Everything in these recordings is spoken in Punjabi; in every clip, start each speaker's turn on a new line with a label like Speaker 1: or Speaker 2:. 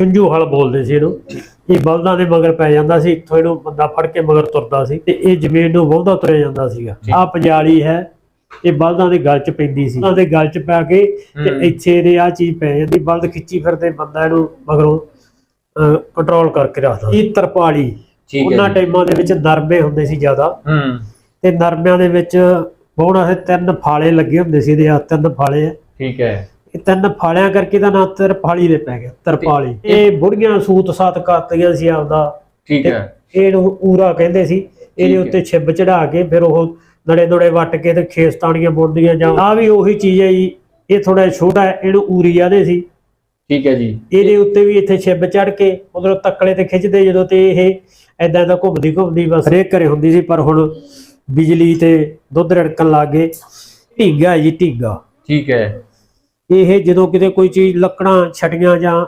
Speaker 1: ਚੁੰਝੂ ਹਲ ਬੋਲਦੇ ਸੀ ਇਹਨੂੰ। ਇਹ ਬਲਦਾਂ ਦੇ ਮਗਰ ਪੈ ਜਾਂਦਾ ਸੀ ਇੱਥੋਂ ਇਹਨੂੰ ਬੰਦਾ ਫੜ ਕੇ ਮਗਰ ਤੁਰਦਾ ਸੀ ਤੇ ਇਹ ਜ਼ਮੀਨ ਨੂੰ ਬਹੁਤਾ ਤੁਰਿਆ ਜਾਂਦਾ ਸੀਗਾ। ਆ ਪੰਜਾਲੀ ਹੈ ਇਹ ਬਲਦਾਂ ਦੇ ਗਲ 'ਚ ਪੈਂਦੀ ਸੀ। ਦੇ ਗਲ 'ਚ ਪੈ ਕੇ ਤੇ। ਇੱਥੇ ਇਹਦੇ ਆ ਚੀਜ਼ ਪੈ ਜਾਂਦੀ ਬਲਦ ਖਿੱਚੀ ਫਿਰਦੇ ਬੰਦਾ ਇਹਨੂੰ ਮਗਰੋਂ ਕੰਟਰੋਲ ਕਰਕੇ ਰੱਖਦਾ ਇਹ ਤਰਪਾਲੀ ਉਹਨਾਂ। ਟਾਈਮਾਂ ਦੇ ਵਿੱਚ ਨਰਮੇ ਹੁੰਦੇ ਸੀ ਜ਼ਿਆਦਾ।
Speaker 2: ਹੂੰ।
Speaker 1: ਤੇ ਨਰਮਿਆਂ ਦੇ ਵਿੱਚ ਬਹੁਣਾ ਸੇ ਤਿੰਨ ਫਾਲੇ ਲੱਗੇ ਹੁੰਦੇ ਸੀ ਇਹਦੇ ਆ ਤਿੰਨ ਫਾਲੇ
Speaker 2: ਠੀਕ ਹੈ।
Speaker 1: ਇਹ ਤਿੰਨ ਫਾਲਿਆਂ ਕਰਕੇ ਦਾ ਨਾਂ ਤਰਪਾਲੀ ਦੇ ਪੈ ਗਿਆ ਤਰਪਾਲੀ। ਇਹ ਬੁੜੀਆਂ ਸੂਤ ਸਾਤ ਕਰਤੀਆਂ ਸੀ ਆਪਦਾ।
Speaker 2: ਠੀਕ ਹੈ।
Speaker 1: ਇਹਨੂੰ ਊਰਾ ਕਹਿੰਦੇ ਸੀ ਇਹਦੇ। ਉੱਤੇ ਛਿੱਬ ਚੜਾ ਕੇ ਫਿਰ ਉਹ ਨੜੇ ਨੜੇ ਵੱਟ ਕੇ ਤੇ ਖੇਸਤਾਣੀਆਂ ਬੁਣਦੀਆਂ ਜਾਂ ਆ ਵੀ ਉਹੀ ਚੀਜ਼ ਹੈ ਜੀ ਇਹ ਥੋੜਾ ਛੋਟਾ ਇਹਨੂੰ ਊਰੀ ਆਦੇ ਸੀ।
Speaker 2: ਠੀਕ ਹੈ ਜੀ।
Speaker 1: ਇਹਦੇ ਉੱਤੇ ਵੀ ਇੱਥੇ ਛਿੱਬ ਚੜ ਕੇ ਉਧਰੋਂ ਤੱਕਲੇ ਤੇ ਖਿੱਚਦੇ ਜਦੋਂ ਤੇ ਇਹ ਐਦਾਂ ਦਾ ਘੁੰਮਦੀ ਘੁੰਮਦੀ ਬਸ ਰੇਕ ਘਰੇ ਹੁੰਦੀ ਸੀ ਪਰ ਹੁਣ ਬਿਜਲੀ ਤੇ ਦੁੱਧ ਰੜਕਣ ਲੱਗ ਗਏ। ਢੀਂਗਾ ਜੀ ਢੀਂਗਾ।
Speaker 2: ਠੀਕ ਹੈ।
Speaker 1: ਇਹ ਜਦੋਂ ਕਿਤੇ ਕੋਈ ਚੀਜ਼ ਲੱਕੜਾਂ ਛਟੀਆਂ ਜਾਂ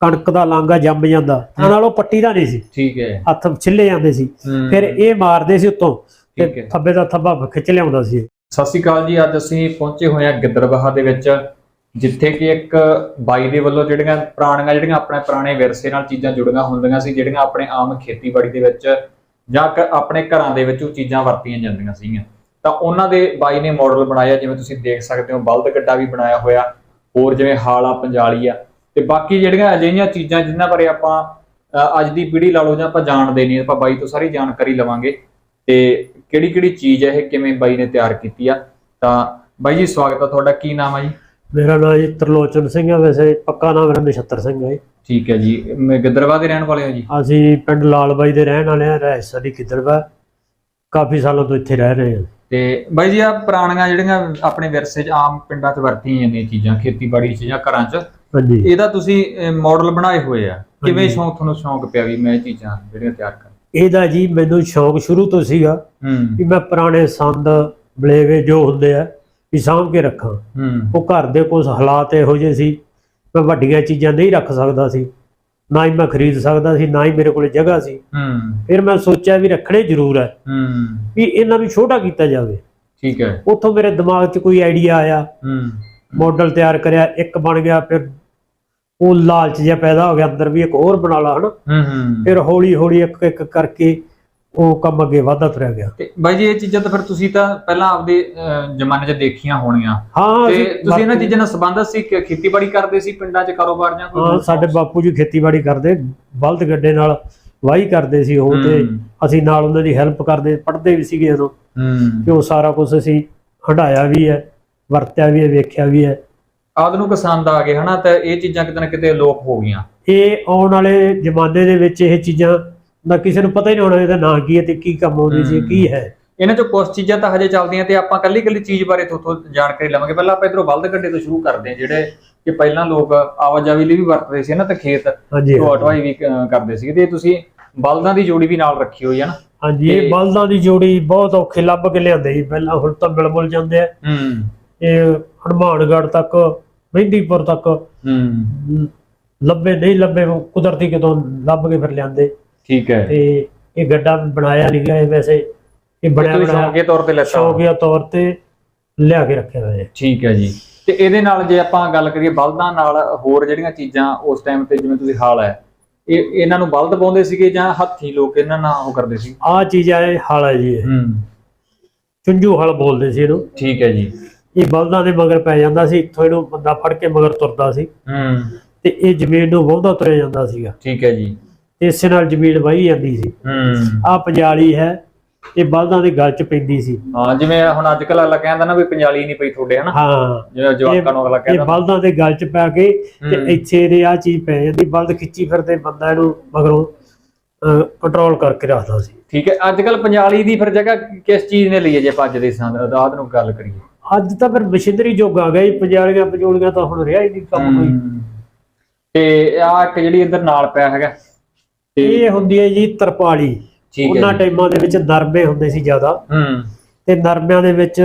Speaker 1: ਕਣਕ ਦਾ ਲਾਂਗਾ ਜੰਮ ਜਾਂਦਾ ਤਾਂ ਨਾਲ ਉਹ ਪੱਟੀ ਦਾ ਨਹੀਂ ਸੀ।
Speaker 2: ਠੀਕ ਹੈ।
Speaker 1: ਹੱਥ ਛਿੱਲੇ ਜਾਂਦੇ ਸੀ। ਫਿਰ ਇਹ ਮਾਰਦੇ ਸੀ ਉੱਤੋਂ। ਤੇ ਥੱਬੇ ਦਾ ਥੱਬਾ ਖਿੱਚ ਲਿਆਉਂਦਾ ਸੀ।
Speaker 2: ਸਤਿ ਸ਼੍ਰੀ ਅਕਾਲ ਜੀ ਅੱਜ ਅਸੀਂ ਪਹੁੰਚੇ ਹੋਏ ਹਾਂ ਗਿੱਦੜਬਾਹਾ ਦੇ ਵਿੱਚ ਜਿੱਥੇ ਕਿ ਇੱਕ ਬਾਈ ਦੇ ਵੱਲੋਂ ਜਿਹੜੀਆਂ ਪੁਰਾਣੀਆਂ ਜਿਹੜੀਆਂ ਆਪਣੇ ਪੁਰਾਣੇ ਵਿਰਸੇ ਨਾਲ ਚੀਜ਼ਾਂ ਜੁੜੀਆਂ ਹੁੰਦੀਆਂ ਸੀ ਜਿਹੜੀਆਂ ਆਪਣੇ ਆਮ ਖੇਤੀਬਾੜੀ ਦੇ ਵਿੱਚ ਜਾਂ ਆਪਣੇ ਘਰਾਂ ਦੇ ਵਿੱਚ ਉਹ ਚੀਜ਼ਾਂ ਵਰਤੀਆਂ ਜਾਂਦੀਆਂ ਸੀਗੀਆਂ। ਤਾਂ ਉਹਨਾਂ ਦੇ ਬਾਈ ਨੇ ਮਾਡਲ ਬਣਾਇਆ ਜਿਵੇਂ ਤੁਸੀਂ ਦੇਖ ਸਕਦੇ ਹੋ ਬਲਦ ਗੱਡਾ ਵੀ ਬਣਾਇਆ ਹੋਇਆ ਹੋਰ ਜਿਵੇਂ ਹਾਲਾ ਪੰਜਾਲੀ ਆ। ਤੇ ਬਾਕੀ ਜਿਹੜੀਆਂ ਅਜਿਹੀਆਂ ਚੀਜ਼ਾਂ ਜਿਨ੍ਹਾਂ ਬਾਰੇ ਆਪਾਂ ਅੱਜ ਦੀ ਪੀੜ੍ਹੀ ਲਾ ਲਓ ਜਾਂ ਆਪਾਂ ਜਾਣਦੇ ਨਹੀਂ ਆਪਾਂ ਬਾਈ ਤੋਂ ਸਾਰੀ ਜਾਣਕਾਰੀ ਲਵਾਂਗੇ। ਤੇ ਕਿਹੜੀ ਕਿਹੜੀ ਚੀਜ਼ ਹੈ ਇਹ ਕਿਵੇਂ ਬਾਈ ਨੇ ਤਿਆਰ ਕੀਤੀ ਆ? ਤਾਂ ਬਾਈ ਜੀ ਸਵਾਗਤ ਹੈ ਤੁਹਾਡਾ। ਕੀ ਨਾਮ ਹੈ ਜੀ?
Speaker 1: ਮੇਰਾ ਨਾਮ ਜੀ ਤਰਲੋਚਨ ਸਿੰਘ ਹੈ ਵੈਸੇ ਪੱਕਾ ਨਾਮ ਮੇਰਾ ਨਛੱਤਰ ਸਿੰਘ ਹੈ
Speaker 2: ਠੀਕ ਹੈ ਜੀ। ਮੈਂ ਗਿੱਦੜਵਾ ਦੇ ਰਹਿਣ ਵਾਲੇ ਹਾਂ ਜੀ?
Speaker 1: ਅਸੀਂ ਪਿੰਡ ਲਾਲਬਾਈ ਦੇ ਰਹਿਣ ਵਾਲੇ ਹਾਂ ਰਹਿ ਸਾਡੀ ਕਿੱਧਰਵਾ ਕਾਫੀ ਸਾਲਾਂ ਤੋਂ ਇੱਥੇ ਰਹਿ ਰਹੇ ਹਾਂ
Speaker 2: ਤੇ ਬਾਈ ਜੀ ਆ ਪੁਰਾਣੀਆਂ ਜਿਹੜੀਆਂ ਆਪਣੇ ਵਿਰਸੇ 'ਚ ਆਮ ਪਿੰਡਾਂ 'ਚ ਵਰਤੀਆਂ ਜਾਂਦੀਆਂ ਚੀਜ਼ਾਂ ਖੇਤੀਬਾੜੀ 'ਚ ਜਾਂ ਘਰਾਂ 'ਚ
Speaker 1: ਹਾਂਜੀ।
Speaker 2: ਇਹਦਾ ਤੁਸੀਂ ਮਾਡਲ ਬਣਾਏ ਹੋਏ ਆ। ਕਿਵੇਂ। ਸ਼ੌਂਕ ਤੁਹਾਨੂੰ ਸ਼ੌਂਕ ਪਿਆ ਵੀ ਮੈਂ ਇਹ ਚੀਜ਼ਾਂ ਜਿਹੜੀਆਂ ਤਿਆਰ ਕਰਾਂ?
Speaker 1: ਇਹਦਾ ਜੀ ਮੈਨੂੰ ਸ਼ੌਕ ਸ਼ੁਰੂ ਤੋਂ ਸੀਗਾ ਵੀ ਮੈਂ ਪੁਰਾਣੇ ਸੰਦ ਬਲੇਵੇ ਜੋ ਹੁੰਦੇ ਆ ਵੀ ਸਾਂਭ ਕੇ ਰੱਖਾਂ। ਉਹ ਘਰ ਦੇ ਕੁਝ ਹਾਲਾਤ ਇਹੋ ਜਿਹੇ ਸੀ ਮੈਂ ਵੱਡੀਆਂ ਚੀਜ਼ਾਂ ਨਹੀਂ ਰੱਖ ਸਕਦਾ ਸੀ। ਨਾ ਹੀ ਮੈਂ ਖਰੀਦ ਸਕਦਾ ਸੀ ਨਾ ਹੀ ਮੇਰੇ ਕੋਲ ਜਗ੍ਹਾ ਸੀ।
Speaker 2: ਹੂੰ।
Speaker 1: ਫਿਰ ਮੈਂ ਸੋਚਿਆ ਵੀ ਰੱਖਣੇ ਜ਼ਰੂਰ ਹੈ
Speaker 2: ਹੂੰ।
Speaker 1: ਵੀ ਇਹਨਾਂ ਨੂੰ ਛੋਟਾ ਕੀਤਾ ਜਾਵੇ।
Speaker 2: ਠੀਕ ਹੈ।
Speaker 1: ਉੱਥੋਂ ਮੇਰੇ ਦਿਮਾਗ 'ਚ ਕੋਈ ਆਈਡੀਆ ਆਇਆ।
Speaker 2: ਹੂੰ।
Speaker 1: ਮਾਡਲ ਤਿਆਰ ਕਰਿਆ ਇੱਕ ਬਣ ਗਿਆ ਫਿਰ ਉਹ ਲਾਲਚ ਜਿਹਾ ਪੈਦਾ ਹੋ ਗਿਆ ਅੰਦਰ ਵੀ ਇੱਕ ਹੋਰ ਬਣਾ ਲਾ ਹਨਾ।
Speaker 2: ਹੂੰ ਹੂੰ।
Speaker 1: ਫਿਰ ਹੌਲੀ ਹੌਲੀ ਇੱਕ ਇੱਕ ਕਰਕੇ ਉਹ ਕੰਮ ਅੱਗੇ ਵਧਦਾ ਤੁਰਿਆ ਗਿਆ।
Speaker 2: ਤੇ ਬਾਈ ਜੀ ਇਹ ਚੀਜ਼ਾਂ ਤਾਂ ਫਿਰ ਤੁਸੀਂ ਤਾਂ ਪਹਿਲਾਂ ਆਪਦੇ ਜ਼ਮਾਨੇ 'ਚ ਦੇਖੀਆਂ ਹੋਣੀਆਂ।
Speaker 1: ਹਾਂ
Speaker 2: ਤੇ ਤੁਸੀਂ ਇਹਨਾਂ ਚੀਜ਼ਾਂ ਨਾਲ ਸੰਬੰਧਤ ਸੀ ਕਿ ਖੇਤੀਬਾੜੀ ਕਰਦੇ ਸੀ ਪਿੰਡਾਂ 'ਚ ਕਾਰੋਬਾਰ ਜਾਂ ਕੋਈ
Speaker 1: ਹਾਂ ਸਾਡੇ ਬਾਪੂ ਜੀ ਖੇਤੀਬਾੜੀ ਕਰਦੇ ਬਲਦ ਗੱਡੇ ਨਾਲ ਵਾਹੀ ਕਰਦੇ ਸੀ ਉਹ ਤੇ। ਅਸੀਂ ਨਾਲ ਉਹਨਾਂ ਦੀ ਹੈਲਪ ਕਰਦੇ ਪੜ੍ਹਦੇ ਵੀ ਸੀਗੇ ਉਦੋਂ।
Speaker 2: ਹੂੰ।
Speaker 1: ਤੇ ਉਹ ਸਾਰਾ ਕੁਝ ਅਸੀਂ ਹੰਡਾਇਆ ਵੀ ਹੈ ਵਰਤਿਆ ਵੀ ਹੈ ਵੇਖਿਆ ਵੀ ਹੈ।
Speaker 2: ਆਦਿ ਨੂੰ ਪਸੰਦ ਆ ਗਏ ਹਨਾ ਤਾਂ ਇਹ ਚੀਜ਼ਾਂ ਕਿਤੇ ਨਾ ਕਿਤੇ ਲੋਪ ਹੋ ਗਈਆਂ।
Speaker 1: ਇਹ ਆਉਣ ਵਾਲੇ ਜ਼ਮਾਨੇ ਦੇ ਵਿੱਚ ਇਹ ਚੀਜ਼ਾਂ ਦਾ ਕਿਸੇ ਨੂੰ ਪਤਾ ਹੀ ਨਹੀਂ ਹੋਣਾ ਇਹਦਾ ਨਾਂ ਕੀ ਹੈ ਤੇ ਕੀ ਕੰਮ ਆਉਂਦੀ ਸੀ। ਕੀ ਹੈ।
Speaker 2: ਇਹਨਾਂ 'ਚੋਂ ਕੁਝ ਚੀਜ਼ਾਂ ਤਾਂ ਹਜੇ ਚੱਲਦੀਆਂ ਤੇ ਆਪਾਂ ਕੱਲੀ ਕੱਲੀ ਚੀਜ਼ ਬਾਰੇ ਤੁਹਾਡੇ ਤੋਂ ਜਾਣਕਾਰੀ ਲਵਾਂਗੇ। ਪਹਿਲਾਂ ਆਪਾਂ ਇਧਰੋਂ ਬਲਦ ਗੱਡੇ ਤੋਂ ਸ਼ੁਰੂ ਕਰਦੇ ਹਾਂ ਜਿਹੜੇ ਕਿ ਪਹਿਲਾਂ ਲੋਕ ਆਵਾਜਾਈ ਲਈ ਵੀ ਵਰਤਦੇ ਸੀ ਨਾ ਤੇ ਖੇਤ ਢੋਆ ਢਵਾਈ ਵੀ ਕਰਦੇ ਸੀਗੇ ਤੇ ਤੁਸੀਂ ਬਲਦਾਂ ਦੀ ਜੋੜੀ ਵੀ ਨਾਲ ਰੱਖੀ ਹੋਈ ਹੈ ਨਾ?
Speaker 1: ਹਾਂਜੀ
Speaker 2: ਤੇ-
Speaker 1: ਇਹ ਬਲਦਾਂ ਦੀ ਜੋੜੀ ਬਹੁਤ ਔਖੇ ਲੱਭ ਕੇ ਲਿਆਂਦੇ ਸੀ। ਪਹਿਲਾਂ ਹੁਣ ਤਾਂ ਮਿਲ ਮੁਲ ਜਾਂਦੇ ਆ।
Speaker 2: ਹੂੰ।
Speaker 1: ਇਹ ਹਨੂਮਾਨਗੜ੍ਹ ਤੱਕ ਮਹਿੰਦੀਪੁਰ ਤੱਕ
Speaker 2: ਹੂੰ।
Speaker 1: ਲੱਭੇ ਨਹੀਂ ਲੱਭੇ ਕੁਦਰਤੀ ਕਿਤੋਂ ਲੱਭ ਕੇ ਫਿਰ ਲਿਆਂਦੇ।
Speaker 2: ਠੀਕ ਹੈ।
Speaker 1: ਤੇ ਇਹ ਗੱਡਾ ਬਣਾਇਆ ਨਹੀਂ ਗਿਆ ਇਹ ਵੈਸੇ। ਇਹ ਬਣਿਆ
Speaker 2: ਤੁਸੀਂ
Speaker 1: ਬਣਾਇਆ
Speaker 2: ਸ਼ੌਂਕੀਆ ਤੌਰ ਤੇ ਲੈਤਾ।
Speaker 1: ਸ਼ੌਕੀਆ ਤੌਰ ਤੇ ਲਿਆ ਕੇ ਰੱਖਿਆ ਹੋਇਆ ਹੈ।
Speaker 2: ਠੀਕ ਹੈ ਜੀ। ਤੇ ਇਹਦੇ ਨਾਲ ਜੇ ਆਪਾਂ ਗੱਲ ਕਰੀਏ ਬਲਦਾਂ ਨਾਲ ਹੋਰ ਜਿਹੜੀਆਂ ਚੀਜ਼ਾਂ ਉਸ ਟਾਈਮ ਤੇ ਜਿਵੇਂ ਤੁਸੀਂ ਹਾਲ ਹੈ ਇਹ ਇਹਨਾਂ ਨੂੰ ਬਲਦ ਪਾਉਂਦੇ ਸੀਗੇ ਜਾਂ ਹੱਥੀ ਲੋਕ ਇਹਨਾਂ ਨਾਲ ਉਹ ਕਰਦੇ ਸੀ?
Speaker 1: ਆਹ ਚੀਜ਼ ਇਹ ਹਲ ਹੈ ਜੀ ਇਹ।
Speaker 2: ਹੂੰ।
Speaker 1: ਚੁੰਝੂ ਹਲ ਬੋਲਦੇ ਸੀ ਇਹਨੂੰ।
Speaker 2: ਠੀਕ ਹੈ ਜੀ।
Speaker 1: ਇਹ ਬਲਦਾਂ ਦੇ ਮਗਰ ਪੈ ਜਾਂਦਾ ਸੀ ਇੱਥੋਂ ਇਹਨੂੰ ਬੰਦਾ ਫੜ ਕੇ ਮਗਰ ਤੁਰਦਾ ਸੀ।
Speaker 2: ਹੂੰ।
Speaker 1: ਤੇ ਇਹ ਜ਼ਮੀਨ ਨੂੰ ਬਹੁਤਾ ਤੁਰਿਆ ਜਾਂਦਾ ਸੀਗਾ।
Speaker 2: ਠੀਕ ਹੈ ਜੀ।
Speaker 1: ਇਸੇ ਨਾਲ ਜ਼ਮੀਨ ਵਾਹੀ ਜਾਂਦੀ ਸੀ।
Speaker 2: ਹੂੰ।
Speaker 1: ਆਹ ਪੰਜਾਲੀ ਹੈ ਇਹ ਬਲਦਾਂ ਦੇ ਗਲ 'ਚ ਪੈਂਦੀ ਸੀ।
Speaker 2: ਹਾਂ ਜਿਵੇਂ ਹੁਣ ਅੱਜ ਕੱਲ ਅਗਲਾ ਕਹਿੰਦਾ ਨਾ ਵੀ ਪੰਜਾਲੀ ਨਹੀਂ ਪਈ ਤੁਹਾਡੇ ਹਨਾ?
Speaker 1: ਹਾਂ।
Speaker 2: ਜਿਵੇਂ ਜਵਾਕਾਂ ਨੂੰ ਅਗਲਾ
Speaker 1: ਇਹ
Speaker 2: ਕਹਿੰਦਾ
Speaker 1: ਬਲਦਾਂ ਦੇ ਗਲ 'ਚ ਪੈ ਕੇ ਤੇ
Speaker 2: ਹੂੰ।
Speaker 1: ਇੱਥੇ ਇਹਦੇ ਆ ਚੀਜ਼ ਪੈ ਜਾਂਦੀ ਬਲਦ ਖਿੱਚੀ ਫਿਰਦੇ ਬੰਦਾ ਇਹਨੂੰ ਮਗਰੋਂ ਕੰਟਰੋਲ ਕਰਕੇ ਰੱਖਦਾ ਸੀ।
Speaker 2: ਠੀਕ ਹੈ ਅੱਜ ਕੱਲ ਪੰਜਾਲੀ ਦੀ ਫਿਰ ਜਗ੍ਹਾ ਕਿਸ ਚੀਜ਼ ਨੇ ਲਈ ਹੈ ਜੇ ਆਪਾਂ ਅੱਜ ਦੇ ਸੰਦਰਦਾਤ ਨੂੰ ਗੱਲ ਕਰੀਏ।
Speaker 1: ਅੱਜ ਤਾਂ ਫਿਰ ਮਸ਼ੀਨਰੀ ਯੁੱਗ ਆ ਗਿਆ ਜੀ ਪੰਜਾਲੀਆਂ ਪਜੋਲੀਆਂ ਤਾਂ ਹੁਣ ਰਿਹਾ ਹੀ ਨਹੀਂ ਕੰਮ ਕੋਈ।
Speaker 2: ਤੇ ਆ ਇੱਕ ਜਿਹੜੀ ਇੱਧਰ ਨਾਲ ਪਿਆ ਹੈਗਾ
Speaker 1: ਇਹ ਹੁੰਦੀ ਹੈ ਜੀ ਤਰਪਾਲੀ। ਉਹਨਾਂ
Speaker 2: ਹੈ।
Speaker 1: ਟਾਈਮਾਂ ਦੇ ਵਿੱਚ ਨਰਮੇ ਹੁੰਦੇ ਸੀ ਜ਼ਿਆਦਾ।
Speaker 2: ਹੂੰ।
Speaker 1: ਤੇ ਨਰਮਿਆਂ ਦੇ ਵਿੱਚ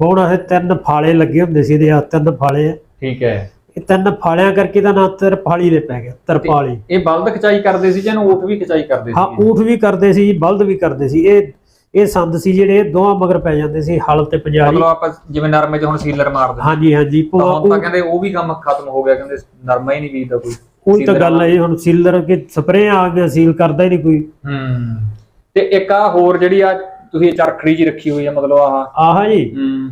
Speaker 1: ਬਹੁਣਾ ਸੇ ਤਿੰਨ ਫਾਲੇ ਲੱਗੇ ਹੁੰਦੇ ਸੀ ਇਹਦੇ ਆ ਤਿੰਨ ਫਾਲੇ
Speaker 2: ਠੀਕ ਹੈ।
Speaker 1: ਇਹ ਤਿੰਨ ਫਾਲਿਆਂ ਕਰਕੇ ਦਾ ਨਾਂ ਤਰਪਾਲੀ ਦੇ ਪੈ ਗਿਆ ਤਰਪਾਲੀ।
Speaker 2: ਇਹ ਬਲਦ ਖਚਾਈ ਕਰਦੇ ਸੀ ਜਾਂ ਊਠ ਵੀ ਖਚਾਈ ਕਰਦੇ
Speaker 1: ਹਾਂ
Speaker 2: ਸੀ?
Speaker 1: ਊਠ ਵੀ ਕਰਦੇ ਸੀ ਜੀ ਬਲਦ ਵੀ ਕਰਦੇ ਸੀ। ਇਹ ਇਹ ਸੰਦ ਸੀ ਜਿਹੜੇ ਦੋਹਾਂ ਮਗਰ ਪੈ ਜਾਂਦੇ ਸੀ ਹਲ ਤੇ ਪੰਜਾਲੀ
Speaker 2: ਮਤਲਬ ਆਪਾਂ ਜਿਵੇਂ ਨਰਮੇ 'ਚ ਹੁਣ ਸੀਲਰ ਮਾਰਦੇ
Speaker 1: ਹਾਂਜੀ ਹਾਂਜੀ
Speaker 2: ਤਾਂ
Speaker 1: ਭੂਆ
Speaker 2: ਹੁਣ ਤਾਂ ਕਹਿੰਦੇ ਉਹ ਵੀ ਕੰਮ ਖਤਮ ਹੋ ਗਿਆ ਕਹਿੰਦੇ ਨਰਮਾ ਹੀ ਨਹੀਂ ਬੀਜਦਾ ਕੋਈ।
Speaker 1: ਉਹੀ ਤਾਂ ਗੱਲ ਹੈ ਜੀ, ਹੁਣ ਸੀਲਰ ਕਿ ਸਪਰੇਅ ਆ ਗਿਆ ਸੀਲ ਕਰਦਾ ਹੀ ਨਹੀਂ ਕੋਈ।
Speaker 2: ਹੂੰ। ਤੇ ਇੱਕ ਆ ਹੋਰ ਜਿਹੜੀ ਆ ਤੁਸੀਂ ਚਰਖੜੀ ਜੀ ਰੱਖੀ ਹੋਈ ਆ ਮਤਲਬ ਆਹ।
Speaker 1: ਆਹ ਜੀ।
Speaker 2: ਹੂੰ।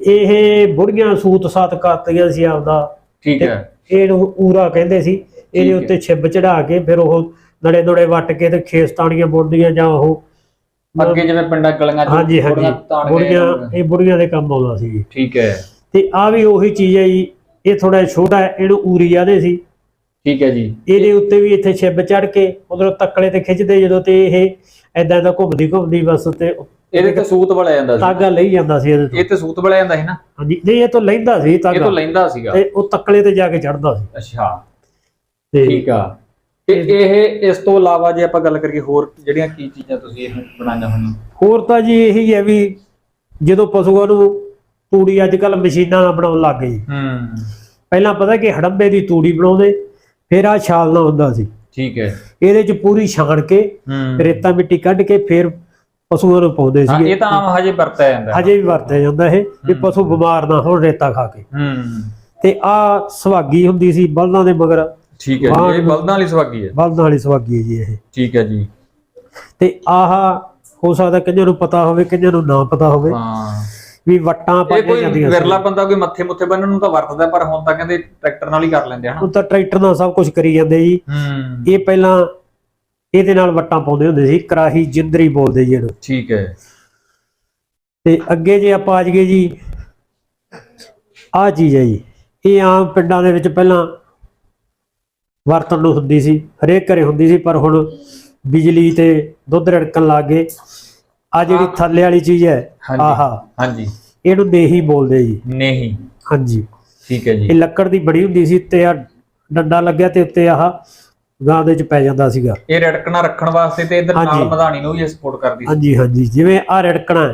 Speaker 1: ਇਹ ਬੁੜੀਆਂ ਸੂਤ ਸਾਤ ਕਰਤੀਆਂ ਸੀ ਆਪਦਾ।
Speaker 2: ਠੀਕ ਹੈ।
Speaker 1: ਇਹਨੂੰ ਊਰਾ ਕਹਿੰਦੇ ਸੀ ਇਹਦੇ
Speaker 2: ਠੀਕ ਹੈ।
Speaker 1: ਉੱਤੇ ਛਿੱਬ ਚੜਾ ਕੇ ਫਿਰ ਉਹ ਨੜੇ ਨੜੇ ਵੱਟ ਕੇ ਤੇ ਖੇਸਤਾਣੀਆਂ ਬੁਣਦੀਆਂ ਜਾਂ ਉਹ
Speaker 2: ਅੱਗੇ ਜਿਵੇਂ ਪਿੰਡਾਂ ਗਲੀਆਂ ਚ
Speaker 1: ਹਾਂਜੀ ਹਾਂਜੀ।
Speaker 2: ਬੁੜੀਆਂ
Speaker 1: ਇਹ ਬੁੜੀਆਂ ਦੇ ਕੰਮ ਆਉਂਦਾ ਸੀ ਜੀ।
Speaker 2: ਠੀਕ ਹੈ।
Speaker 1: ਤੇ ਆ ਵੀ ਉਹੀ ਚੀਜ਼ ਹੈ ਜੀ ਇਹ ਥੋੜਾ ਛੋਟਾ ਹੈ ਇਹਨੂੰ ਊਰੀ ਆਦੇ ਸੀ।
Speaker 2: ਠੀਕ ਹੈ ਜੀ।
Speaker 1: ਇਹਦੇ ਉੱਤੇ ਵੀ ਇੱਥੇ ਛਿੱਬ ਚੜ ਕੇ ਉਧਰੋਂ ਤੱਕਲੇ ਤੇ ਖਿੱਚਦੇ ਜਦੋਂ ਤੇ ਇਹ ਐਦਾਂ ਦਾ ਘੁੰਮਦੀ ਘੁੰਮਦੀ ਬਸ ਤੇ
Speaker 2: ਇਹਦੇ ਤੇ ਸੂਤ ਬਲਿਆ ਜਾਂਦਾ ਸੀ।
Speaker 1: ਤਾਗਾ ਲਈ ਜਾਂਦਾ ਸੀ ਇਹਦੇ ਤੋਂ।
Speaker 2: ਇਹ ਤੇ ਸੂਤ ਬਲਿਆ ਜਾਂਦਾ ਸੀ ਨਾ?
Speaker 1: ਹਾਂਜੀ ਨਹੀਂ ਇਹ ਤੋਂ ਲੈਂਦਾ ਸੀ
Speaker 2: ਇਹ ਤੋਂ
Speaker 1: ਤਾਗਾ।
Speaker 2: ਲੈਂਦਾ ਸੀਗਾ।
Speaker 1: ਤੇ ਉਹ ਤੱਕਲੇ ਤੇ ਜਾ ਕੇ ਚੜਦਾ ਸੀ।
Speaker 2: ਅੱਛਾ।
Speaker 1: ਤੇ
Speaker 2: ਠੀਕ ਆ। ਤੇ ਇਹ ਇਸ ਤੋਂ ਇਲਾਵਾ ਜੇ ਆਪਾਂ ਗੱਲ ਕਰੀਏ ਹੋਰ ਜਿਹੜੀਆਂ ਕੀ ਚੀਜ਼ਾਂ ਤੁਸੀਂ ਇਹ ਬਣਾਈਆਂ ਹੋਈਆਂ
Speaker 1: ਹੋਰ ਤਾਂ ਜੀ ਇਹੀ ਹੈ ਵੀ ਜਦੋਂ ਪਸ਼ੂਆਂ ਨੂੰ ਤੂੜੀ ਅੱਜ ਕੱਲ ਮਸ਼ੀਨਾਂ ਨਾਲ ਬਣਾਉਣ ਲੱਗ ਗਏ
Speaker 2: ਹੂੰ।
Speaker 1: ਪਹਿਲਾਂ ਪਤਾ ਕਿ ਹੜੰਬੇ ਦੀ ਤੂੜੀ ਬਣਾਉਂਦੇ ਫਿਰ ਆ ਛਾਲਣਾ ਹੁੰਦਾ ਸੀ।
Speaker 2: ਠੀਕ ਹੈ।
Speaker 1: ਇਹਦੇ ਚ ਪੂਰੀ ਛਾਣ ਕੇ ਰੇਤਾ ਮਿੱਟੀ ਕੱਢ ਕੇ ਫਿਰ ਪਸ਼ੂਆਂ ਨੂੰ ਪਾਉਂਦੇ ਸੀਗੇ।
Speaker 2: ਇਹ ਤਾਂ ਆਮ ਹਜੇ ਵਰਤਿਆ ਜਾਂਦਾ
Speaker 1: ਹਜੇ ਵੀ ਵਰਤਿਆ ਜਾਂਦਾ ਇਹ ਵੀ ਪਸ਼ੂ ਬਿਮਾਰ ਨਾ ਹੋਣ ਰੇਤਾ ਖਾ ਕੇ।
Speaker 2: ਹੂੰ।
Speaker 1: ਤੇ ਆ ਸੁਹਾਗੀ ਹੁੰਦੀ ਸੀ ਬਲਦਾਂ ਦੇ ਮਗਰ।
Speaker 2: ਠੀਕ ਹੈ ਜੀ ਇਹ ਬਲਦਾਂ ਵਾਲੀ ਸਵਾਗੀ ਹੈ।
Speaker 1: ਬਲਦਾਂ ਵਾਲੀ ਸੁਹਾਗੀ ਹੈ ਜੀ ਇਹ।
Speaker 2: ਠੀਕ ਹੈ ਜੀ।
Speaker 1: ਤੇ ਆਹ ਹੋ ਸਕਦਾ ਕਿੰਨਾਂ ਨੂੰ ਪਤਾ ਹੋਵੇ ਕਿੰਨਾਂ ਨੂੰ ਨਾ ਪਤਾ ਹੋਵੇ।
Speaker 2: ਹਾਂ।
Speaker 1: ਵੀ ਵੱਟਾਂ ਪਾਈਆਂ ਜਾਂਦੀਆਂ ਸੀ।
Speaker 2: ਵਿਰਲਾ ਬੰਦਾ ਕੋਈ ਮੱਥੇ ਮੁੱਥੇ ਬੰਨਣ ਨੂੰ ਤਾਂ ਵਰਤਦਾ ਪਰ ਹੁਣ ਤਾਂ ਕਹਿੰਦੇ ਟਰੈਕਟਰ ਨਾਲ ਹੀ ਕਰ ਲੈਂਦੇ ਹਨ
Speaker 1: ਹੁਣ ਤਾਂ ਟਰੈਕਟਰ ਨਾਲ ਸਭ ਕੁਝ ਕਰੀ ਜਾਂਦੇ ਜੀ।
Speaker 2: ਹੂੰ।
Speaker 1: ਇਹ ਪਹਿਲਾਂ ਇਹਦੇ ਨਾਲ ਵੱਟਾਂ ਪਾਉਂਦੇ ਹੁੰਦੇ ਸੀ ਕਰਾਹੀ ਜਿੰਦਰੀ ਬੋਲਦੇ ਜੀ ਇਹਨੂੰ।
Speaker 2: ਠੀਕ ਹੈ।
Speaker 1: ਤੇ ਅੱਗੇ ਜੇ ਆਪਾਂ ਆ ਜਾਈਏ ਜੀ ਆਹ ਚੀਜ਼ ਹੈ ਜੀ। ਇਹ ਆਮ ਪਿੰਡਾਂ ਦੇ ਵਿੱਚ ਪਹਿਲਾਂ ਵਰਤਣ ਨੂੰ ਹੁੰਦੀ ਸੀ ਹਰੇਕ ਘਰੇ ਹੁੰਦੀ ਸੀ ਪਰ ਹੁਣ ਬਿਜਲੀ ਤੇ ਦੁੱਧ ਰੜਕਣ ਲੱਗ ਗਏ। ਆ ਜਿਹੜੀ ਥੱਲੇ ਵਾਲੀ ਚੀਜ਼ ਹੈ। ਆਹਾ।
Speaker 2: ਹਾਂਜੀ।
Speaker 1: ਇਹਨੂੰ ਦੇਹੀ ਬੋਲਦੇ ਜੀ।
Speaker 2: ਨਹੀਂ।
Speaker 1: ਹਾਂਜੀ।
Speaker 2: ਠੀਕ ਹੈ ਜੀ।
Speaker 1: ਇਹ ਲੱਕੜ ਦੀ ਬਣੀ ਹੁੰਦੀ ਸੀ ਤੇ ਆ ਡੰਡਾ ਲੱਗਿਆ ਤੇ ਉੱਤੇ ਆਹ ਗਾਂ ਦੇ ਚ ਪੈ ਜਾਂਦਾ ਸੀਗਾ।
Speaker 2: ਇਹ ਰੜਕਣਾ ਰੱਖਣ ਵਾਸਤੇ ਤੇ ਇਧਰ ਨਾਲ। ਮਧਾਣੀ ਨੂੰ ਵੀ ਸਪੋਰਟ ਕਰਦੀ ਸੀ।
Speaker 1: ਹਾਂਜੀ ਹਾਂਜੀ। ਜਿਵੇਂ ਆ ਰੜਕਣਾ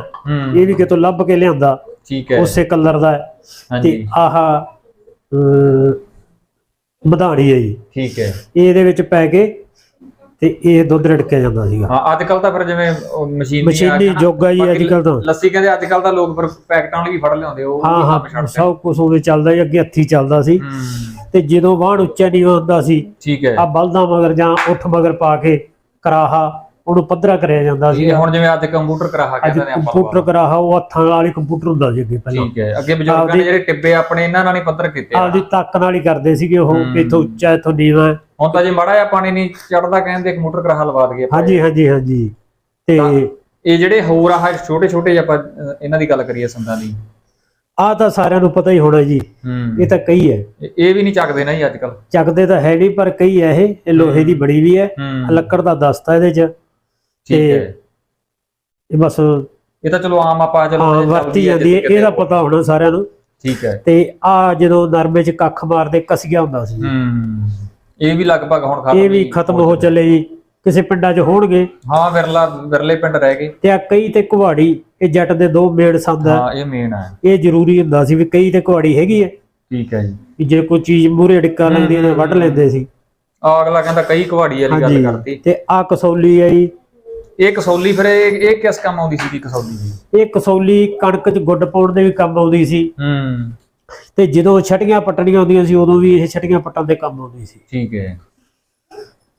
Speaker 1: ਇਹ ਵੀ ਕਿਤੋਂ ਲੱਭ ਕੇ ਲਿਆਂਦਾ।
Speaker 2: ਠੀਕ ਹੈ।
Speaker 1: ਉਸੇ ਕਲਰ ਦਾ ਹੈ। ਤੇ ਆਹ ਮਧਾਣੀ ਹੈ ਜੀ।
Speaker 2: ਠੀਕ ਹੈ।
Speaker 1: ਇਹਦੇ ਵਿੱਚ ਪੈ ਕੇ ਤੇ ਇਹ ਦੁੱਧ ਰੜਕਿਆ ਜਾਂਦਾ ਸੀਗਾ।
Speaker 2: ਹਾਂ ਅੱਜ ਕੱਲ ਤਾਂ ਫਿਰ ਜਿਵੇਂ ਉਹ ਮਸ਼ੀਨੀ
Speaker 1: ਮਸ਼ੀਨੀ ਯੁੱਗ ਆ ਜੀ ਅੱਜ ਕੱਲ ਤਾਂ।
Speaker 2: ਲੱਸੀ ਕਹਿੰਦੇ ਅੱਜ ਕੱਲ ਤਾਂ ਲੋਕ ਫਿਰ ਪੈਕਟਾਂ ਵਾਲੀ ਵੀ ਫੜ ਲਿਆਉਂਦੇ ਉਹ
Speaker 1: ਹਾਂ ਹਾਂ। ਸਭ ਕੁਝ ਉਹਦੇ ਚੱਲਦਾ ਜੀ ਅੱਗੇ ਹੱਥੀ ਚੱਲਦਾ ਸੀ। ਤੇ ਜਦੋਂ ਵਾਹਣ ਉੱਚਾ ਨੀਵਾਂ ਹੁੰਦਾ ਸੀ
Speaker 2: ਠੀਕ ਹੈ।
Speaker 1: ਆ ਬਲਦਾਂ ਮਗਰ ਜਾਂ ਉੱਠ ਮਗਰ ਪਾ ਕੇ ਕਰਾਹਾ ਉਹਨੂੰ ਪੱਧਰਾ ਕਰਿਆ ਜਾਂਦਾ ਸੀ
Speaker 2: ਹੁਣ ਜਿਵੇਂ ਅੱਜ ਕੰਪਿਊਟਰ ਕਰਾਹਾ ਕਹਿੰਦੇ ਨੇ ਆਪਾਂ
Speaker 1: ਕੰਪਿਊਟਰ ਕਰਾਹਾ ਉਹ ਹੱਥਾਂ ਹੀ ਕੰਪਿਊਟਰ ਹੁੰਦਾ ਸੀ ਅੱਗੇ ਪਹਿਲਾਂ।
Speaker 2: ਠੀਕ ਹੈ ਅੱਗੇ ਬਜ਼ੁਰਗਾਂ ਨੇ ਜਿਹੜੇ ਟਿੱਬੇ ਆਪਣੇ ਇਹਨਾਂ ਨਾਲ ਹੀ ਪੱਧਰ ਕੀਤੇ ਆ।
Speaker 1: ਆਪਦੀ ਤੱਕ ਨਾਲ ਹੀ ਕਰਦੇ ਸੀਗੇ ਉਹ। ਕਿ ਇੱਥੋਂ ਉੱਚਾ ਇੱਥੋਂ ਨੀਵਾਂ।
Speaker 2: ਹੁਣ ਤਾਂ ਜੇ ਮਾੜਾ ਜਿਹਾ ਪਾਣੀ ਨਹੀਂ ਚੜਦਾ ਕਹਿੰਦੇ ਕੰਪਿਊਟਰ ਕਰਾਹਾ ਲਵਾ ਆਪਾਂ।
Speaker 1: ਹਾਂਜੀ ਹਾਂਜੀ ਹਾਂਜੀ। ਤੇ
Speaker 2: ਇਹ ਜਿਹੜੇ ਹੋਰ ਆ ਛੋਟੇ ਛੋਟੇ ਆਪਾਂ ਇਹਨਾਂ ਦੀ ਗੱਲ ਕਰੀਏ ਸੰਦਾਂ ਦੀ।
Speaker 1: ਆ ਤਾਂ ਸਾਰਿਆਂ ਨੂੰ ਪਤਾ ਹੀ ਹੋਣਾ ਜੀ। ਇਹ ਤਾਂ ਕਈ ਹੈ।
Speaker 2: ਇਹ- ਵੀ ਨਹੀਂ ਚੱਕਦੇ ਨਾ ਜੀ ਅੱਜ ਕੱਲ
Speaker 1: ਚੱਕਦੇ ਤਾਂ ਹੈ ਨਹੀਂ ਪਰ ਕਈ ਹੈ ਇਹ ਲੋਹੇ ਦੀ ਬਣੀ ਵੀ ਹੂੰ। ਲੱਕੜ ਦਾ ਦਸਤਾ ਇਹਦੇ ਚ।
Speaker 2: ਠੀਕ ਹੈ।
Speaker 1: ਇਹ ਬਸ
Speaker 2: ਇਹ ਤਾਂ ਚਲੋ ਆਮ ਆਪਾਂ ਚਲੋ
Speaker 1: ਹਾਂ ਵਰਤੀ ਜਾਂਦੀ ਹੈ ਇਹਦਾ ਪਤਾ ਹੋਣਾ ਸਾਰਿਆਂ ਨੂੰ।
Speaker 2: ਠੀਕ ਹੈ।
Speaker 1: ਤੇ ਆ ਜਦੋਂ ਨਰਮੇ ਚ ਕੱਖ ਮਾਰਦੇ ਕਸੀਆ ਹੁੰਦਾ ਸੀ।
Speaker 2: ਹੂੰ ਇਹ ਵੀ ਲਗਭਗ ਹੁਣ ਖਤਮ
Speaker 1: ਇਹ ਵੀ ਖਤਮ ਹੋ ਚੱਲੇ ਜੀ। ਕਿਸੇ ਪਿੰਡਾਂ 'ਚ ਹੋਣਗੇ।
Speaker 2: ਹਾਂ ਵਿਰਲਾ ਵਿਰਲੇ ਪਿੰਡ ਰਹਿ ਗਏ।
Speaker 1: ਤੇ ਆ ਕਈ ਤੇ ਕੁਹਾੜੀ ਇਹ ਜੱਟ ਦੇ ਦੋ ਮੇੜ ਸੰਦ ਆ।
Speaker 2: ਹਾਂ ਇਹ ਮੇਨ ਹੈ
Speaker 1: ਇਹ ਜ਼ਰੂਰੀ ਹੁੰਦਾ ਸੀ ਵੀ ਕਈ ਤੇ ਕੁਹਾੜੀ ਹੈਗੀ ਹੈ
Speaker 2: ਠੀਕ ਹੈ ਜੀ।
Speaker 1: ਜੇ ਕੋਈ ਚੀਜ਼ ਮੂਰੇ ਡਿੱਕਾ ਲੈਂਦੀ ਨੇ ਵੱਢ ਲੈਂਦੇ ਸੀ।
Speaker 2: ਆ ਅਗਲਾ ਕਹਿੰਦਾ ਕਈ ਕੁਹਾੜੀ ਵਾਲੀ ਗੱਲ ਕਰਤੀ।
Speaker 1: ਤੇ ਆ ਕਸੌਲੀ ਹੈ ਜੀ।
Speaker 2: ਇਹ ਕਸੌਲੀ ਫਿਰ ਇਹ ਇਹ ਕਿਸ ਕੰਮ ਆਉਂਦੀ ਸੀ ਜੀ ਕਸੌਲੀ ਜੀ
Speaker 1: ਇਹ ਕਸੌਲੀ ਕਣਕ 'ਚ ਗੁੱਡ ਪਾਉਣ ਦੇ ਵੀ ਕੰਮ ਆਉਂਦੀ ਸੀ।
Speaker 2: ਹੂੰ।
Speaker 1: ਤੇ ਜਦੋਂ ਛਟੀਆਂ ਪੱਟਣੀਆਂ ਹੁੰਦੀਆਂ ਸੀ ਉਦੋਂ ਵੀ ਇਹ ਛਟੀਆਂ ਪੱਟਣ ਦੇ ਕੰਮ ਆਉਂਦੀ ਸੀ।
Speaker 2: ਠੀਕ ਹੈ।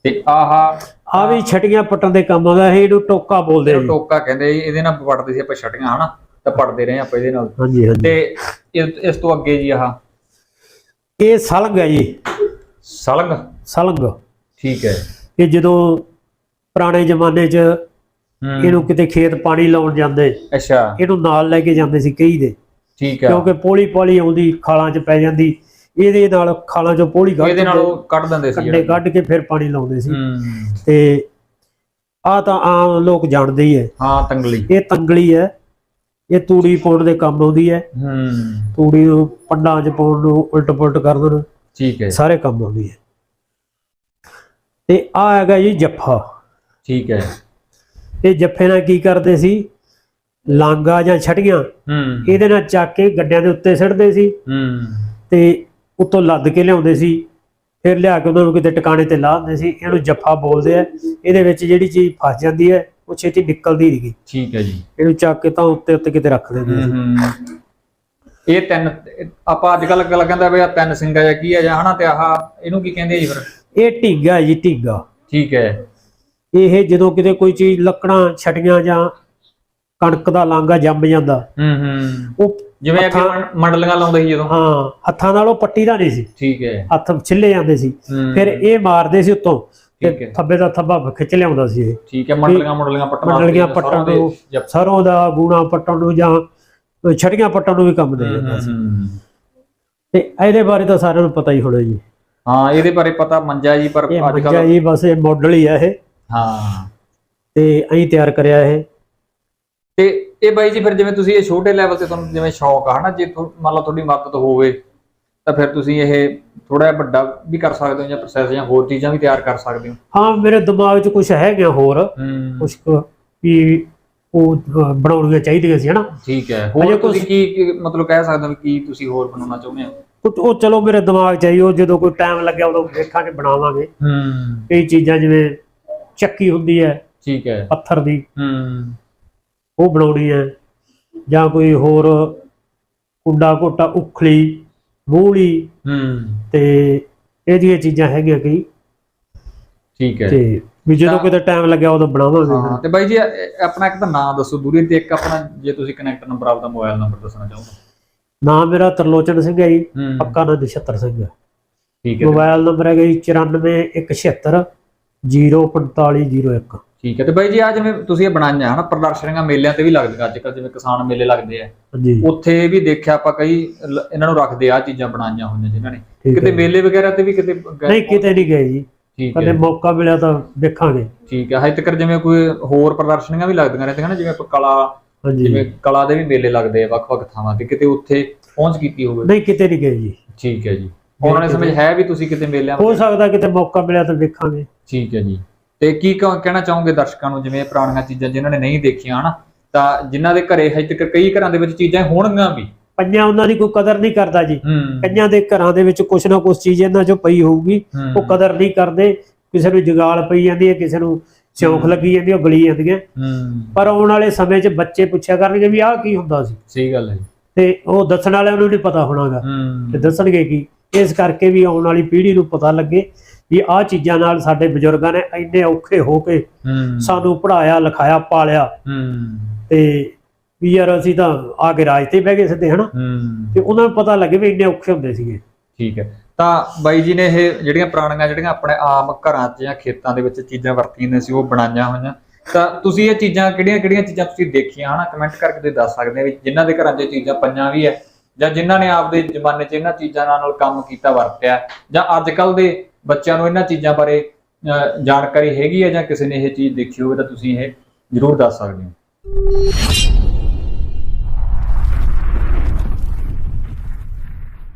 Speaker 2: ਤੇ ਆਹਾ
Speaker 1: ਆ ਵੀ ਛਟੀਆਂ ਪੱਟਣ ਦੇ ਕੰਮ ਆਉਂਦਾ ਹੈ ਇਹਨੂੰ ਟੋਕਾ ਬੋਲਦੇ ਆ ਜੀ
Speaker 2: ਟੋਕਾ ਕਹਿੰਦੇ ਇਹਦੇ ਨਾਲ ਪੜਦੇ ਸੀ ਆਪਾਂ ਛਟੀਆਂ ਹਨਾ? ਤਾਂ ਪੜਦੇ ਰਹੇ ਆਪਾਂ ਇਹਦੇ ਨਾਲ।
Speaker 1: ਹਾਂਜੀ ਹਾਂਜੀ।
Speaker 2: ਤੇ ਇਹ- ਇਸ ਤੋਂ ਅੱਗੇ ਜੀ ਆਹ।
Speaker 1: ਇਹ ਸਲੰਗ ਹੈ ਜੀ।
Speaker 2: ਸਲੰਗ?
Speaker 1: ਸਲੰਗ।
Speaker 2: ਠੀਕ ਹੈ।
Speaker 1: ਇਹ ਜਦੋਂ ਪੁਰਾਣੇ ਜ਼ਮਾਨੇ 'ਚ ਇਹਨੂੰ ਕਿਤੇ ਖੇਤ ਪਾਣੀ ਲਾਉਣ ਜਾਂਦੇ।
Speaker 2: ਅੱਛਾ।
Speaker 1: ਇਹਨੂੰ ਨਾਲ ਲੈ ਕੇ ਜਾਂਦੇ ਸੀ ਕਈ ਦੇ।
Speaker 2: ਠੀਕ ਹੈ
Speaker 1: ਕਿਉਂਕਿ ਪੋਲੀ ਪੋਲੀ ਆਉਂਦੀ ਖਾਲਾਂ 'ਚ ਪੈ ਜਾਂਦੀ। ਇਹਦੇ ਨਾਲ ਖਾਲਾਂ 'ਚੋਂ ਪੋਲੀ ਕੱਢ
Speaker 2: ਇਹਦੇ ਨਾਲ ਉਹ ਕੱਢ ਦਿੰਦੇ ਸੀ
Speaker 1: ਕੰਡੇ ਕੱਢ ਕੇ ਫਿਰ ਪਾਣੀ ਲਾਉਂਦੇ ਸੀ। ਤੇ ਆ ਤਾਂ ਆਮ ਲੋਕ ਜਾਣਦੇ ਹੀ ਹੈ।
Speaker 2: ਹਾਂ ਤੰਗਲੀ।
Speaker 1: ਇਹ ਤੰਗਲੀ ਹੈ। ਇਹ ਤੂੜੀ ਪਾਉਣ ਦੇ ਕੰਮ ਆਉਂਦੀ ਹੈ।
Speaker 2: ਹੂੰ।
Speaker 1: ਤੂੜੀ ਨੂੰ ਪੰਡਾਂ 'ਚ ਪਾਉਣ ਨੂੰ ਉਲਟ ਪੁਲਟ ਕਰ ਦੇਣ।
Speaker 2: ਠੀਕ ਹੈ।
Speaker 1: ਸਾਰੇ ਕੰਮ ਆਉਂਦੀ ਹੈ। ਤੇ ਆ ਹੈਗਾ ਜੀ ਜੱਫਾ।
Speaker 2: ਠੀਕ ਹੈ।
Speaker 1: ਇਹ ਜੱਫੇ ਨਾਲ ਕੀ ਕਰਦੇ ਸੀ? ਲਾਂਗਾ ਜਾਂ ਛਟੀਆਂ
Speaker 2: ਹੂੰ।
Speaker 1: ਇਹਦੇ ਨਾਲ ਚੱਕ ਕੇ ਗੱਡਿਆਂ ਦੇ ਉੱਤੇ ਸਿੱਟਦੇ ਸੀ।
Speaker 2: ਹੂੰ।
Speaker 1: ਤੇ ਉੱਤੋਂ ਲੱਦ ਕੇ ਲਿਆਉਂਦੇ ਸੀ। ਫਿਰ ਲਿਆ ਕੇ ਉਹਨਾਂ ਨੂੰ ਕਿਤੇ ਟਿਕਾਣੇ ਤੇ ਲਾ ਦਿੰਦੇ ਸੀ। ਇਹਨੂੰ ਜੱਫਾ ਬੋਲਦੇ ਆ। ਇਹਦੇ ਵਿੱਚ ਜਿਹੜੀ ਚੀਜ਼ ਫਸ ਜਾਂਦੀ ਹੈ ਉਹ ਛੇਤੀ ਨਿਕਲਦੀ ਨਹੀਂ ਗੀ।
Speaker 2: ਠੀਕ ਹੈ ਜੀ।
Speaker 1: ਇਹਨੂੰ ਚੱਕ ਕੇ ਤਾਂ ਉੱਤੇ ਉੱਤੇ ਕਿਤੇ ਰੱਖ ਦਿੰਦੇ ਸੀ।
Speaker 2: ਇਹ ਤਿੰਨ ਆਪਾਂ ਅੱਜ ਕੱਲ ਗੱਲ ਕਹਿੰਦਾ ਵੀ ਆ ਤਿੰਨ ਸਿੰਘਾ ਜਾਂ ਕੀ ਹੈ ਜਾਂ ਹਨਾ ਤੇ ਆਹ ਇਹਨੂੰ ਕੀ ਕਹਿੰਦੇ ਆ ਜੀ ਫਿਰ?
Speaker 1: ਇਹ ਢੀਗਾ ਜੀ ਢੀਗਾ।
Speaker 2: ਠੀਕ ਹੈ।
Speaker 1: ਇਹ ਜਦੋਂ ਕਿਤੇ ਕੋਈ ਚੀਜ਼ ਲੱਕੜਾਂ ਛਟੀਆਂ ਜਾਂ ਕਣਕ ਦਾ ਲਾਂਗਾ ਜੰਮ ਜਾਂਦਾ
Speaker 2: ਹੂੰ ਹੂੰ।
Speaker 1: ਉਹ
Speaker 2: ਜਿਵੇਂ ਅੱਗੇ ਮੰਡਲੀਆਂ ਲਾਉਂਦੇ ਸੀ ਜਦੋਂ।
Speaker 1: ਹਾਂ ਹੱਥਾਂ ਨਾਲ ਉਹ ਪੱਟੀ ਦਾ ਨਹੀਂ ਸੀ।
Speaker 2: ਠੀਕ ਹੈ।
Speaker 1: ਹੱਥ ਛਿੱਲੇ ਜਾਂਦੇ ਸੀ।
Speaker 2: ਹੂੰ,
Speaker 1: ਫਿਰ ਇਹ ਮਾਰਦੇ ਸੀ ਉੱਤੋਂ ਤੇ
Speaker 2: ਹੈ।
Speaker 1: ਥੱਬੇ ਦਾ ਥੱਬਾ ਖਿੱਚ ਲਿਆਉਂਦਾ ਸੀ ਇਹ।
Speaker 2: ਠੀਕ ਹੈ ਮੰਡਲੀਆਂ ਮੰਡਲੀਆਂ ਪੱਟਣ
Speaker 1: ਮੰਡਲੀਆਂ ਪੱਟਣ ਨੂੰ ਸਰੋਂ ਦਾ ਗੂਣਾ ਪੱਟਣ ਨੂੰ ਜਾਂ ਛੜੀਆਂ ਪੱਟਣ ਨੂੰ ਵੀ ਕੰਮ ਦੇ ਜਾਂਦਾ ਸੀ।
Speaker 2: ਹੂੰ,
Speaker 1: ਤੇ ਇਹਦੇ ਬਾਰੇ ਤਾਂ ਸਾਰਿਆਂ ਨੂੰ ਪਤਾ ਹੀ ਹੋਣਾ ਜੀ।
Speaker 2: ਹਾਂ ਇਹਦੇ ਬਾਰੇ ਪਤਾ ਮੰਜਾ ਜੀ ਪਰ ਅੱਜ
Speaker 1: ਮੰਜਾ
Speaker 2: ਕੱਲ
Speaker 1: ਜੀ ਬਸ ਇਹ ਮਾਡਲ ਹੀ ਆ ਇਹ।
Speaker 2: ਹਾਂ।
Speaker 1: ਤੇ ਅਸੀਂ ਤਿਆਰ ਕਰਿਆ ਇਹ।
Speaker 2: ਤੇ ਇਹ ਬਾਈ ਜੀ ਫਿਰ ਜਿਵੇਂ ਤੁਸੀਂ ਇਹ ਛੋਟੇ ਲੈਵਲ ਤੇ ਤੁਹਾਨੂੰ ਜਿਵੇਂ ਸ਼ੌਕ ਆ ਹਨਾ ਜੇ ਮੰਨ ਲਓ ਤੁਹਾਡੀ ਮਦਦ ਹੋਵੇ ਤਾਂ ਫਿਰ ਤੁਸੀਂ ਇਹ ਥੋੜਾ ਵੱਡਾ ਵੀ ਕਰ ਸਕਦੇ ਹੋ ਜਾਂ ਪ੍ਰੋਸੈਸ ਜਾਂ ਹੋਰ ਚੀਜ਼ਾਂ ਵੀ ਤਿਆਰ ਕਰ ਸਕਦੇ ਹੋ।
Speaker 1: ਹਾਂ ਮੇਰੇ ਦਿਮਾਗ 'ਚ ਕੁਝ ਹੈਗਾ ਹੋਰ।
Speaker 2: ਹੂੰ।
Speaker 1: ਕੁਝ ਵੀ ਉਹ ਬਣਾਉਣੀਆਂ ਚਾਹੀਦੀਆਂ ਸੀ ਹਨਾ।
Speaker 2: ਠੀਕ ਹੈ। ਹੋਰ ਤੁਸੀਂ ਕੀ ਮਤਲਬ ਕਹਿ ਸਕਦੇ ਹੋ ਕੀ ਤੁਸੀਂ ਹੋਰ ਬਣਾਉਣਾ ਚਾਹੁੰਦੇ ਹੋ?
Speaker 1: ਉਹ ਉਹ ਚਲੋ ਮੇਰੇ ਦਿਮਾਗ 'ਚ ਆਈ ਉਹ ਜਦੋਂ ਕੋਈ ਟਾਈਮ ਲੱਗਿਆ ਉਦੋਂ ਦੇਖਾਂਗੇ ਬਣਾਵਾਂਗੇ।
Speaker 2: ਹੂੰ।
Speaker 1: ਕਈ ਚੀਜ਼ਾਂ ਜਿਵੇਂ ਚੱਕੀ ਹੁੰਦੀ ਹੈ
Speaker 2: ਠੀਕ ਹੈ।
Speaker 1: ਪੱਥਰ ਦੀ।
Speaker 2: ਹੂੰ।
Speaker 1: ਉਹ ਬਣਾਉਣੀ ਹੈ। ਜਾਂ ਕੋਈ ਹੋਰ ਕੁੰਡਾ ਕੋਟਾ ਉਖਲੀ ਮੂਲੀ
Speaker 2: ਹੂੰ।
Speaker 1: ਤੇ ਇਹਦੀਆਂ ਚੀਜ਼ਾਂ ਹੈਗੀਆਂ ਕਈ।
Speaker 2: ਠੀਕ ਹੈ।
Speaker 1: ਤੇ ਵੀ ਜਦੋਂ
Speaker 2: ਤਾਂ-
Speaker 1: ਕਿਤੇ ਟਾਈਮ ਲੱਗਿਆ ਉਦੋਂ ਬਣਾਵਾਂਗੇ
Speaker 2: ਹਾਂ ਤੇ ਬਾਈ ਜੀ ਆਪਣਾ ਇੱਕ ਤਾਂ ਨਾਮ ਦੱਸੋ ਦੂਰੀ ਤੇ ਇੱਕ ਆਪਣਾ ਜੇ ਤੁਸੀਂ ਕਨੈਕਟ ਨੰਬਰ ਆਪਦਾ ਮੋਬਾਈਲ ਨੰਬਰ ਦੱਸਣਾ ਚਾਹੋ।
Speaker 1: ਨਾਮ ਮੇਰਾ ਤਰਲੋਚਨ ਸਿੰਘ ਹੈ ਜੀ ਪੱਕਾ ਨਾਂ ਨਛੱਤਰ ਸਿੰਘ ਹੈ।
Speaker 2: ਠੀਕ ਹੈ।
Speaker 1: ਮੋਬਾਈਲ ਨੰਬਰ ਹੈਗਾ ਜੀ 94176 04501
Speaker 2: ਠੀਕ ਹੈ ਤੇ ਬਾਈ ਜੀ ਆ ਜਿਵੇਂ ਤੁਸੀਂ ਇਹ ਬਣਾਈਆਂ ਹਨਾ ਪ੍ਰਦਰਸ਼ਨੀਆਂ ਮੇਲਿਆਂ ਤੇ ਵੀ ਲੱਗਦੀਆਂ ਅੱਜ ਕੱਲ੍ਹ ਜਿਵੇਂ ਕਿਸਾਨ ਮੇਲੇ ਲੱਗਦੇ ਆ। ਉੱਥੇ ਵੀ ਦੇਖਿਆ ਆਪਾਂ ਕਈ ਲ- ਇਹਨਾਂ ਨੂੰ ਰੱਖਦੇ ਆ ਚੀਜ਼ਾਂ ਬਣਾਈਆਂ ਹੋਈਆਂ ਜਿਨ੍ਹਾਂ ਨੇ।
Speaker 1: ਠੀਕ
Speaker 2: ਕਿਤੇ
Speaker 1: ਹੈ
Speaker 2: ਮੇਲੇ ਵਗੈਰਾ ਤੇ ਵੀ ਕਿਤੇ ਗਏ?
Speaker 1: ਨਹੀਂ ਕਿਤੇ ਨਹੀਂ ਗਏ ਜੀ।
Speaker 2: ਠੀਕ
Speaker 1: ਕਦੇ
Speaker 2: ਹੈ।
Speaker 1: ਮੌਕਾ ਮਿਲਿਆ ਤਾਂ ਦੇਖਾਂਗੇ।
Speaker 2: ਠੀਕ ਹੈ ਹਜੇ ਤੱਕ ਜਿਵੇਂ ਕੋਈ ਹੋਰ ਪ੍ਰਦਰਸ਼ਨੀਆਂ ਵੀ ਲੱਗਦੀਆਂ ਰਹਿੰਦੀਆਂ ਨਾ ਜਿਵੇਂ ਆਪਾਂ ਕਲਾ
Speaker 1: ਹਾਂਜੀ।
Speaker 2: ਜਿਵੇਂ ਕਲਾ ਦੇ ਵੀ ਮੇਲੇ ਲੱਗਦੇ ਆ ਵੱਖ-ਵੱਖ ਥਾਵਾਂ ਤੇ ਕਿਤੇ ਉੱਥੇ ਪਹੁੰਚ ਕੀਤੀ ਹੋਵੇ।
Speaker 1: ਨਹੀਂ ਕਿਤੇ ਨਹੀਂ ਗਏ ਜੀ।
Speaker 2: ਠੀਕ ਹੈ ਜੀ। ਆਉਣ ਵਾਲੇ ਸਮੇਂ 'ਚ ਹੈ ਵੀ ਤੁਸੀਂ ਕਿਤੇ ਮੇਲਿਆਂ
Speaker 1: ਹੋ ਸਕਦਾ ਕਿਤੇ ਮੌਕਾ ਮਿਲਿਆ ਤਾਂ ਦੇਖਾਂਗੇ।
Speaker 2: ਠੀਕ ਹੈ ਜੀ। ਤੇ ਕੀ ਕਹਿਣਾ ਚਾਹੋਗੇ ਦਰਸ਼ਕਾਂ ਨੂੰ ਜਿਵੇਂ ਪੁਰਾਣੀਆਂ ਚੀਜ਼ਾਂ ਜਿਨ੍ਹਾਂ ਨੇ ਨਹੀਂ ਦੇਖੀਆਂ ਹਨਾ? ਤਾਂ ਜਿਨ੍ਹਾਂ ਦੇ ਘਰੇ ਹਜੇ ਤੱਕ ਕਈ ਘਰਾਂ ਦੇ ਵਿੱਚ ਚੀਜ਼ਾਂ ਹੋਣਗੀਆਂ ਵੀ।
Speaker 1: ਪੰਜਾਂ ਉਹਨਾਂ ਦੀ ਕੋਈ ਕਦਰ ਨਹੀਂ ਕਰਦਾ ਜੀ। ਕਈਆਂ ਦੇ ਘਰਾਂ ਦੇ ਵਿੱਚ ਕੁਛ ਨਾ ਕੁਛ ਚੀਜ਼ ਇਹਨਾਂ 'ਚੋਂ ਪਈ ਹੋਊਗੀ। ਉਹ ਕਦਰ ਨਹੀਂ ਕਰਦੇ। ਕਿਸੇ ਨੂੰ ਜਗਾਲ ਪਈ ਜਾਂਦੀ ਹੈ ਕਿਸੇ ਨੂੰ ਸਿਉਂਖ ਲੱਗੀ ਜਾਂਦੀ ਹੈ, ਉਹ ਗਲੀ ਜਾਂਦੀਆਂ।
Speaker 2: ਹੂੰ।
Speaker 1: ਪਰ ਆਉਣ ਵਾਲੇ ਸਮੇਂ 'ਚ ਬੱਚੇ ਪੁੱਛਿਆ ਕਰਨਗੇ ਵੀ ਆਹ ਕੀ ਹੁੰਦਾ ਸੀ।
Speaker 2: ਸਹੀ ਗੱਲ ਹੈ।
Speaker 1: ਤੇ ਉਹ ਦੱਸਣ ਵਾਲਿਆਂ ਨੂੰ ਨਹੀਂ ਪਤਾ ਹੋਣਾਗਾ। ਤੇ ਦੱਸਣਗੇ ਕੀ। ਇਸ ਕਰਕੇ ਵੀ ਆਉਣ ਵਾਲੀ ਪੀੜ੍ਹੀ ਨੂੰ ਪਤਾ ਲੱਗੇ ਵੀ ਆਹ ਚੀਜ਼ਾਂ ਨਾਲ ਸਾਡੇ ਬਜ਼ੁਰਗਾਂ ਨੇ ਇੰਨੇ ਔਖੇ ਹੋ ਕੇ ਸਾਨੂੰ ਪੜਾਇਆ ਲਿਖਾਇਆ ਪਾਲਿਆ। ਤੇ ਵੀ ਯਾਰ ਅਸੀਂ ਤਾਂ ਆ ਕੇ ਰਾਜ ਤੇ ਬਹਿ ਗਏ ਸਿੱਧੇ ਹਨਾ? ਤੇ ਉਹਨਾਂ ਨੂੰ ਪਤਾ ਲੱਗੇ ਵੀ ਇੰਨੇ ਔਖੇ ਹੁੰਦੇ ਸੀਗੇ।
Speaker 2: ਠੀਕ ਹੈ। ਤਾਂ ਬਾਈ ਜੀ ਨੇ ਇਹ ਜਿਹੜੀਆਂ ਪੁਰਾਣੀਆਂ ਜਿਹੜੀਆਂ ਆਪਣੇ ਆਮ ਘਰਾਂ 'ਚ ਜਾਂ ਖੇਤਾਂ ਦੇ ਵਿੱਚ ਚੀਜ਼ਾਂ ਵਰਤੀਆਂ ਨੇ ਸੀ ਉਹ ਬਣਾਈਆਂ ਹੋਈਆਂ। ਤਾਂ ਤੁਸੀਂ ਇਹ ਚੀਜ਼ਾਂ ਕਿਹੜੀਆਂ ਕਿਹੜੀਆਂ ਚੀਜ਼ਾਂ ਤੁਸੀਂ ਦੇਖੀਆਂ ਹਨਾ? ਕਮੈਂਟ ਕਰਕੇ ਤੁਸੀਂ ਦੱਸ ਸਕਦੇ ਹੋ ਵੀ ਜਿਨ੍ਹਾਂ ਦੇ ਘਰਾਂ 'ਚ ਇਹ ਚੀਜ਼ਾਂ ਪਈਆਂ ਵੀ ਹੈ ਜਾਂ ਜਿਨ੍ਹਾਂ ਨੇ ਆਪਦੇ ਜ਼ਮਾਨੇ 'ਚ ਇਹਨਾਂ ਚੀਜ਼ਾਂ ਨਾਲ ਕੰਮ ਕੀਤਾ ਵਰਤਿਆ ਜਾਂ ਅੱਜ ਕੱਲ ਦੇ ਬੱਚਿਆਂ ਨੂੰ ਇਹਨਾਂ ਚੀਜ਼ਾਂ ਬਾਰੇ ਅਹ, ਜਾਣਕਾਰੀ ਹੈਗੀ ਹੈ ਜਾਂ ਕਿਸੇ ਨੇ ਇਹ ਚੀਜ਼ ਦੇਖੀ ਹੋਵੇ ਤਾਂ ਤੁਸੀਂ ਇਹ ਜ਼ਰੂਰ ਦੱਸ ਸਕਦੇ ਹੋ।